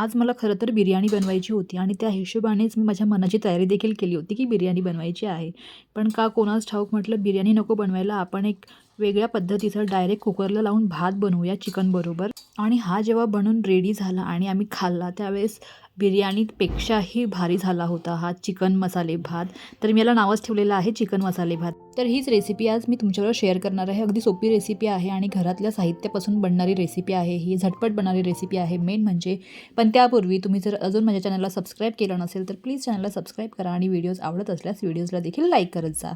आज मला खरं तर बिर्याणी बनवायची होती आणि त्या हिशोबानेच मी माझ्या मनाची तयारी देखील केली होती की बिर्याणी बनवायची आहे. पण का कोणास ठाऊक म्हटलं बिर्याणी नको बनवायला आपण एक वेगळ्या पद्धतीचं डायरेक्ट कुकरला लावून भात बनवूया चिकनबरोबर आणि हा जेव्हा बनून रेडी झाला आणि आम्ही खाल्ला त्यावेळेस बिर्याणीपेक्षाही भारी झाला होता हा चिकन मसाले भात. तर मी याला नावच ठेवलेलं आहे चिकन मसाले भात. तर हीच रेसिपी आज मी तुमच्याबरोबर शेअर करणार आहे. अगदी सोपी रेसिपी आहे आणि घरातल्या साहित्यापासून बनणारी रेसिपी आहे. ही झटपट बनणारी रेसिपी आहे. मेन म्हणजे पण त्यापूर्वी तुम्ही जर अजून माझ्या चॅनलला सबस्क्राईब केलं नसेल तर प्लीज चॅनलला सबस्क्राईब करा आणि व्हिडिओज आवडत असल्यास व्हिडिओजला देखील लाईक करत जा.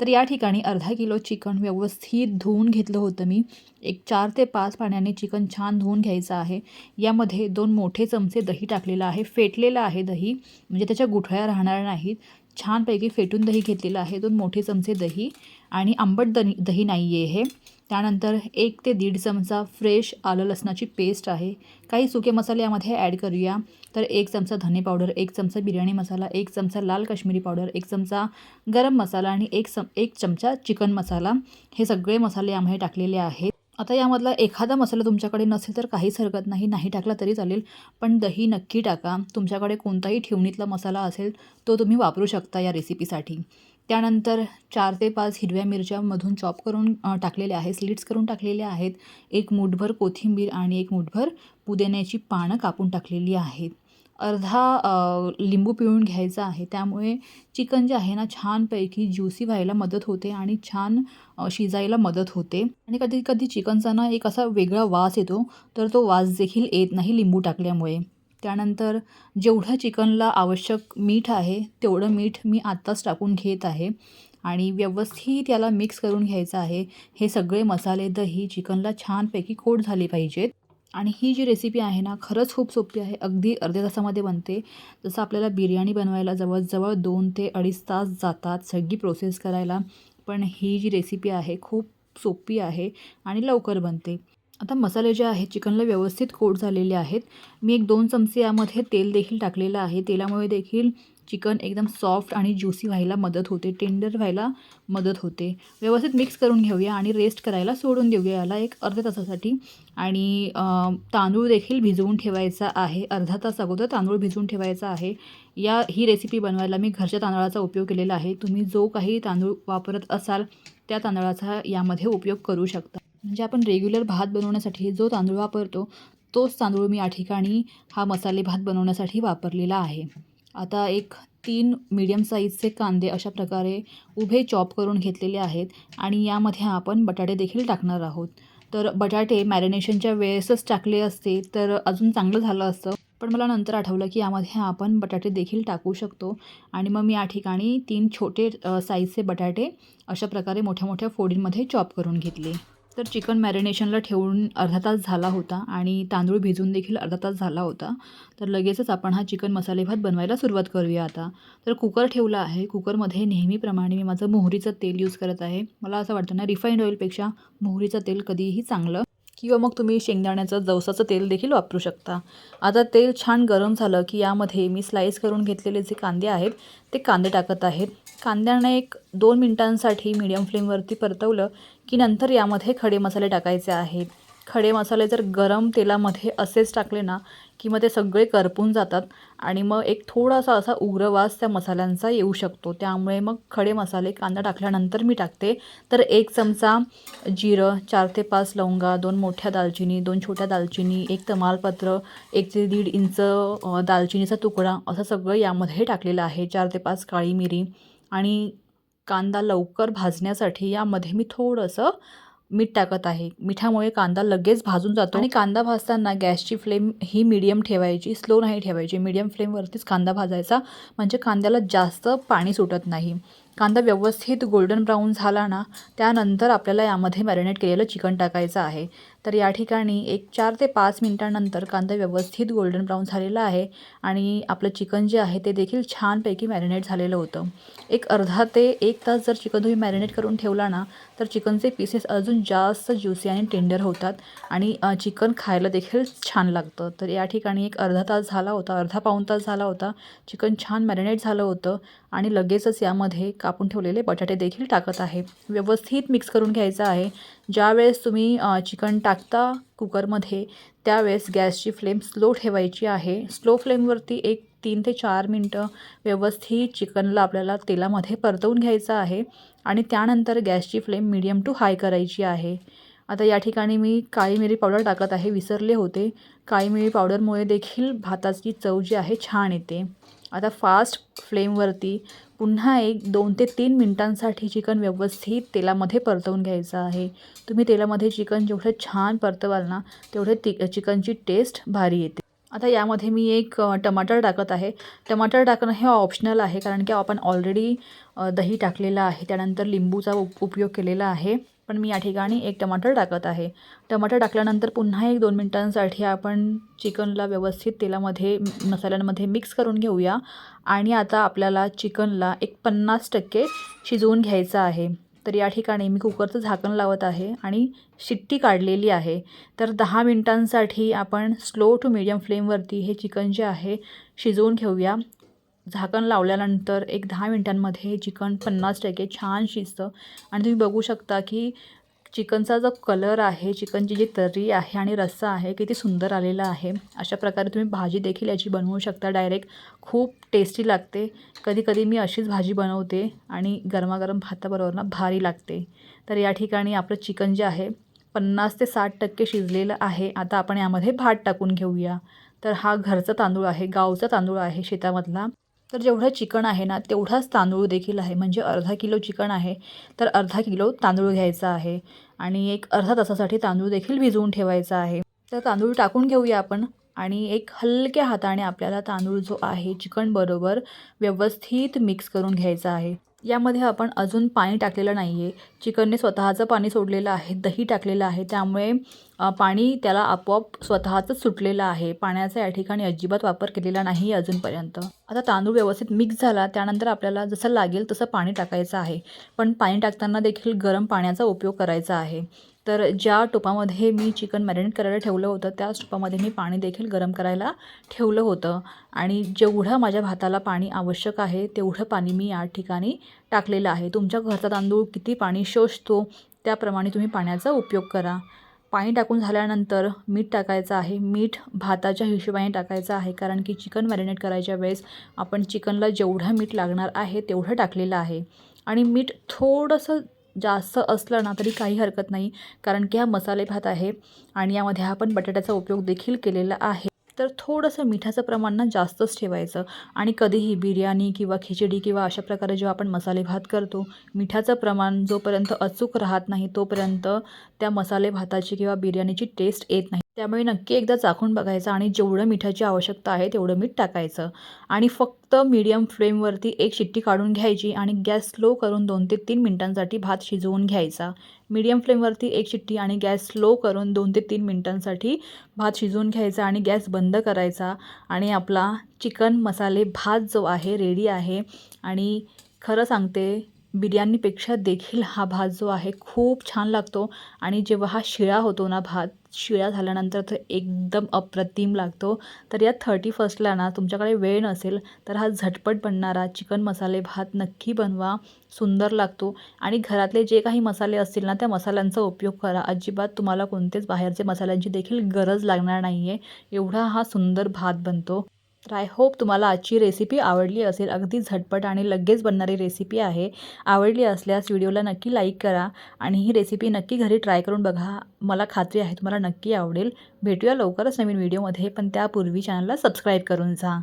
तर या ठिकाणी अर्धा किलो चिकन व्यवस्थित धुवून घेतलं होतं मी. एक चार ते पाच पाण्याने चिकन छान धुवून घ्यायचं आहे. यामध्ये दोन मोठे चमचे दही टाकलेलं आहे. फेटलेलं आहे दही. म्हणजे त्याच्या गुठळ्या राहणार नाहीत. छानपैकी फेटून दही घेतलेलं आहे. दोन मोठे चमचे दही आणि आंबट दही दही नाही आहे हे. त्यानंतर एक ते दीड चमचा फ्रेश आलं लसणाची पेस्ट आहे. काही सुके मसाले यामध्ये ॲड करूया. तर एक चमचा धने पावडर एक चमचा बिर्याणी मसाला एक चमचा लाल काश्मीरी पावडर एक चमचा गरम मसाला आणि एक चम एक चमचा चिकन मसाला. हे सगळे मसाले यामध्ये टाकलेले आहेत. आता यामधला एखादा मसाला तुमच्याकडे नसेल तर काहीच हरकत नाही. नाही टाकला तरी चालेल. पण दही नक्की टाका. तुमच्याकडे कोणताही ठेवणीतला मसाला असेल तो तुम्ही वापरू शकता या रेसिपीसाठी त्यानंतर चार ते पाच हिरव्या मिरच्यामधून चॉप करून टाकलेल्या आहेत स्लिट्स करून टाकलेल्या आहेत. एक मुठभर कोथिंबीर आणि एक मुठभर पुदिन्याची पानं कापून टाकलेली आहेत. अर्धा लिंबू पिळून घ्यायचा आहे. त्यामुळे चिकन जे आहे ना छानपैकी ज्युसी व्हायला मदत होते आणि छान शिजायला मदत होते. आणि कधी कधी चिकनचा ना एक असा वेगळा वास येतो तर तो वास देखील येत नाही लिंबू टाकल्यामुळे. त्यानंतर जेवढं चिकनला आवश्यक मीठ आहे तेवढं मीठ मी आत्ताच टाकून घेत आहे. आणि व्यवस्थित याला मिक्स करून घ्यायचं आहे. हे सगळे मसाले दही चिकनला छानपैकी कोट झाले पाहिजेत. आणि ही जी रेसिपी आहे ना खरंच खूप सोपी आहे. अगदी अर्ध्या तासामध्ये बनते. जसं आपल्याला बिर्याणी बनवायला जवळजवळ दोन ते अडीच तास जातात सगळी प्रोसेस करायला. पण ही जी रेसिपी आहे खूप सोपी आहे आणि लवकर बनते. आता मसाले जे आहेत चिकनला व्यवस्थित कोट झालेले आहेत. मी एक दोन चमचे यामध्ये तेल देखील टाकलेलं आहे. तेलामुळे देखील चिकन एकदम सॉफ्ट आणि ज्युसी व्हायला मदत होते टेंडर व्हायला मदत होते. व्यवस्थित मिक्स करून घेऊया आणि रेस्ट करायला सोडून देऊया. याला एक अर्ध्या तासासाठी आणि तांदूळ देखील भिजवून ठेवायचा आहे. अर्धा तास अगोदर तांदूळ भिजवून ठेवायचा आहे. या ही रेसिपी बनवायला मी घरच्या तांदळाचा उपयोग केलेला आहे. तुम्ही जो काही तांदूळ वापरत असाल त्या तांदळाचा यामध्ये उपयोग करू शकता. म्हणजे आपण रेग्युलर भात बनवण्यासाठी जो तांदूळ वापरतो तोच तांदूळ मी या ठिकाणी हा मसाले भात बनवण्यासाठी वापरलेला आहे. आता एक तीन मीडियम साईजचे कांदे अशा प्रकारे उभे चॉप करून घेतलेले आहेत आणि यामध्ये आपण बटाटे देखील टाकणार आहोत. तर बटाटे मॅरिनेशनच्या वेळेसच टाकले असते तर अजून चांगलं झालं असतं. पण मला नंतर आठवलं की यामध्ये आपण बटाटे देखील टाकू शकतो आणि मग मी या ठिकाणी तीन छोटे साईजचे बटाटे अशा प्रकारे मोठ्या मोठ्या फोडींमध्ये चॉप करून घेतले. तर चिकन मॅरिनेशनला ठेवून अर्धा तास झाला होता आणि तांदूळ भिजून देखील अर्धा तास झाला होता. तर लगेचच आपण हा चिकन मसाले भात बनवायला सुरुवात करूया आता. तर कुकर ठेवला आहे. कुकरमध्ये नेहमीप्रमाणे मी माझं मोहरीचं तेल यूज करत आहे. मला असं वाटतं ना रिफाईंड ऑइलपेक्षा मोहरीचं तेल कधीही चांगलं. किंवा मग तुम्ही शेंगदाण्याचं जवसाचं तेल देखील वापरू शकता. आता तेल छान गरम झालं की यामध्ये मी स्लाईस करून घेतलेले जे कांदे आहेत ते कांदे टाकत आहेत कांद्यांना एक दोन मिनटांसाठी मीडियम फ्लेमवरती परतवलं की नंतर यामध्ये खडे मसाले टाकायचे आहेत. खडे मसाले जर गरम तेलामध्ये असेच टाकले ना की मग ते सगळे करपून जातात आणि मग एक थोडासा असा उग्र वास त्या मसाल्यांचा येऊ शकतो. त्यामुळे मग खडे मसाले कांदा टाकल्यानंतर मी टाकते. तर एक चमचा जिरं चार ते पाच लवंगा दोन मोठ्या दालचिनी दोन छोट्या दालचिनी एक तमालपत्र एक ते दीड इंच दालचिनीचा तुकडा असं सगळं यामध्ये टाकलेलं आहे. चार ते पाच काळी मिरी आणि कांदा लवकर भाजण्यासाठी यामध्ये मी थोडंसं मीठ टाकत आहे. मिठामुळे कांदा लगेच भाजून जातो. आणि कांदा भाजताना गॅसची फ्लेम ही मीडियम ठेवायची स्लो नाही ठेवायची. मीडियम फ्लेमवरतीच कांदा भाजायचा म्हणजे कांद्याला जास्त पाणी सुटत नाही. कांदा व्यवस्थित गोल्डन ब्राऊन झाला ना त्यानंतर आपल्याला यामध्ये मॅरिनेट केलेलं चिकन टाकायचं आहे. तर या ठिकाणी एक चार ते पाच मिनटानंतर कांदा व्यवस्थित गोल्डन ब्राऊन झालेला आहे आणि आपलं चिकन जे आहे ते देखील छानपैकी मॅरिनेट झालेलं होतं. एक अर्धा ते एक तास जर चिकन तुम्ही मॅरिनेट करून ठेवला ना तर चिकनचे पीसेस अजून जास्त ज्युसी आणि टेंडर होतात आणि चिकन खायला देखील छान लागतं. तर या ठिकाणी एक अर्धा तास झाला होता अर्धा पाऊण तास झाला होता. चिकन छान मॅरिनेट झालं होतं आणि लगेचच यामध्ये कापून ठेवलेले बटाटे देखील टाकत आहे. व्यवस्थित मिक्स करून घ्यायचं आहे. ज्यावेळेस तुम्ही चिकन टाकता कुकरमध्ये त्यावेळेस गॅसची फ्लेम स्लो ठेवायची आहे. स्लो फ्लेमवरती एक तीन ते चार मिनटं व्यवस्थित चिकनला आपल्याला तेलामध्ये परतवून घ्यायचं आहे आणि त्यानंतर गॅसची फ्लेम मिडियम टू हाय करायची आहे. आता या ठिकाणी मी काळी मिरी पावडर टाकत आहे विसरले होते. काळी मिरी पावडरमुळे देखील भाताची चव जी आहे छान येते. आता फास्ट फ्लेमवरती पुन्हा एक दोन ते तीन मिनटांसाठी चिकन व्यवस्थित तेलामध्ये परतवून घ्यायचं आहे. तुम्ही तेलामध्ये चिकन जेवढं छान परतवाल ना तेवढे ती चिकनची टेस्ट भारी येते. आता यामध्ये मी एक टमाटर टाकत आहे. टमाटर टाकणं हे ऑप्शनल आहे कारण की आपण ऑलरेडी दही टाकलेलं आहे त्यानंतर लिंबूचा उप उपयोग केलेला आहे. पण मी या ठिकाणी एक टमाटर टाकत आहे. टमाटर टाकल्यानंतर पुन्हा एक दोन मिनटांसाठी आपण चिकनला व्यवस्थित तेलामध्ये मसाल्यांमध्ये मिक्स करून घेऊया. आणि आता आपल्याला चिकनला एक पन्नास टक्के शिजवून घ्यायचं आहे. तर या ठिकाणी मी कुकरचं झाकण लावत आहे आणि शिट्टी काढलेली आहे. तर दहा मिनटांसाठी आपण स्लो टू मिडियम फ्लेमवरती हे चिकन जे आहे शिजवून घेऊया. झाकण लावल्यानंतर एक दहा मिनटांमध्ये चिकन पन्नास टक्के छान शिजतं. आणि तुम्ही बघू शकता की चिकनचा जो कलर आहे चिकनची जी तर्री आहे आणि रस्सा आहे किती सुंदर आलेला आहे. अशा प्रकारे तुम्ही भाजी देखील याची बनवू शकता. डायरेक्ट खूप टेस्टी लागते. कधी कधी मी अशीच भाजी बनवते आणि गरमागरम भाताबरोबर ना भारी लागते. तर या ठिकाणी आपलं चिकन जे आहे पन्नास ते साठ टक्के शिजलेलं आहे. आता आपण यामध्ये भात टाकून घेऊया. तर हा घरचा तांदूळ आहे गावचा तांदूळ आहे शेतामधला. तर जेवढं चिकन आहे ना तेवढाच तांदूळ देखील आहे. म्हणजे अर्धा किलो चिकन आहे तर अर्धा किलो तांदूळ घ्यायचा आहे. आणि एक अर्धा तासासाठी तांदूळ देखील भिजवून ठेवायचा आहे. तर तांदूळ टाकून घेऊया आपण. आणि एक हलक्या हाताने आपल्याला तांदूळ जो आहे चिकन बरोबर व्यवस्थित मिक्स करून घ्यायचा आहे. यामध्ये आपण अजून पाणी टाकलेलं नाही आहे चिकनने स्वतःचं पाणी सोडलेलं आहे दही टाकलेलं आहे. त्यामुळे पाणी त्याला आपोआप स्वतःचंच सुटलेलं आहे. पाण्याचा या ठिकाणी अजिबात वापर केलेला नाही आहे अजूनपर्यंत. आता तांदूळ व्यवस्थित मिक्स झाला त्यानंतर आपल्याला जसं लागेल तसं पाणी टाकायचं आहे. पण पाणी टाकताना देखील गरम पाण्याचा उपयोग करायचा आहे. तर ज्या टोपामध्ये मी चिकन मॅरिनेट करायला ठेवलं होतं त्याच टोपामध्ये मी पाणी देखील गरम करायला ठेवलं होतं. आणि जेवढं माझ्या भाताला पाणी आवश्यक आहे तेवढं पाणी मी या ठिकाणी टाकलेलं आहे. तुमच्या घरचा तांदूळ किती पाणी शोषतो त्याप्रमाणे तुम्ही पाण्याचा उपयोग करा. पाणी टाकून झाल्यानंतर मीठ टाकायचं आहे. मीठ भाताच्या हिशोबाने टाकायचं आहे कारण की चिकन मॅरिनेट करायच्या वेळेस आपण चिकनला जेवढं मीठ लागणार आहे तेवढं टाकलेलं आहे. आणि मीठ थोडंसं जास्त असलं ना तरी काही हरकत नाही. कारण की हा मसाले भात आहे आणि यामध्ये आपण बटाट्याचा उपयोग देखील केलेला आहे. तर थोडंसं मिठाचं प्रमाण ना जास्तच ठेवायचं. आणि कधीही बिर्याणी किंवा खिचडी किंवा अशा प्रकारे जेव्हा आपण मसाले भात करतो मिठाचं प्रमाण जोपर्यंत अचूक राहत नाही तोपर्यंत त्या मसाले भाताची किंवा बिर्याणीची टेस्ट येत नाही. त्यामुळे नक्की एकदा चाखून बघायचं आणि जेवढं मिठाची आवश्यकता आहे तेवढं मीठ टाकायचं. आणि फक्त मीडियम फ्लेमवरती एक शिट्टी काढून घ्यायची आणि गॅस स्लो करून दोन ते तीन मिनटांसाठी भात शिजवून घ्यायचा. मीडियम फ्लेमवरती एक शिट्टी आणि गॅस स्लो करून दोन ते तीन मिनटांसाठी भात शिजवून घ्यायचा आणि गॅस बंद करायचा. आणि आपला चिकन मसाले भात जो आहे रेडी आहे आणि खरं सांगते बिर्याणीपेक्षा देखील हा भात जो आहे खूप छान लागतो. आणि जेव्हा हा शिळा होतो ना भात शिळा झाल्यानंतर तो एकदम अप्रतिम लागतो. तर या थर्टी फर्स्टला ना तुमच्याकडे वेळ नसेल तर हा झटपट बनणारा चिकन मसाले भात नक्की बनवा. सुंदर लागतो. आणि घरातले जे काही मसाले असतील ना त्या मसाल्यांचा उपयोग करा. अजिबात तुम्हाला कोणतेच बाहेरचे मसाल्यांची देखील गरज लागणार नाही आहे एवढा हा सुंदर भात बनतो. तर आय होप तुम्हाला आजची रेसिपी आवडली असेल. अगदी झटपट आणि लगेच बनणारी रेसिपी आहे. आवडली असल्यास व्हिडिओला नक्की लाईक करा आणि ही रेसिपी नक्की घरी ट्राय करून बघा. मला खात्री आहे तुम्हाला नक्की आवडेल. भेटूया लवकरच नवीन व्हिडिओमध्ये पण त्यापूर्वी चॅनलला सबस्क्राईब करून जा.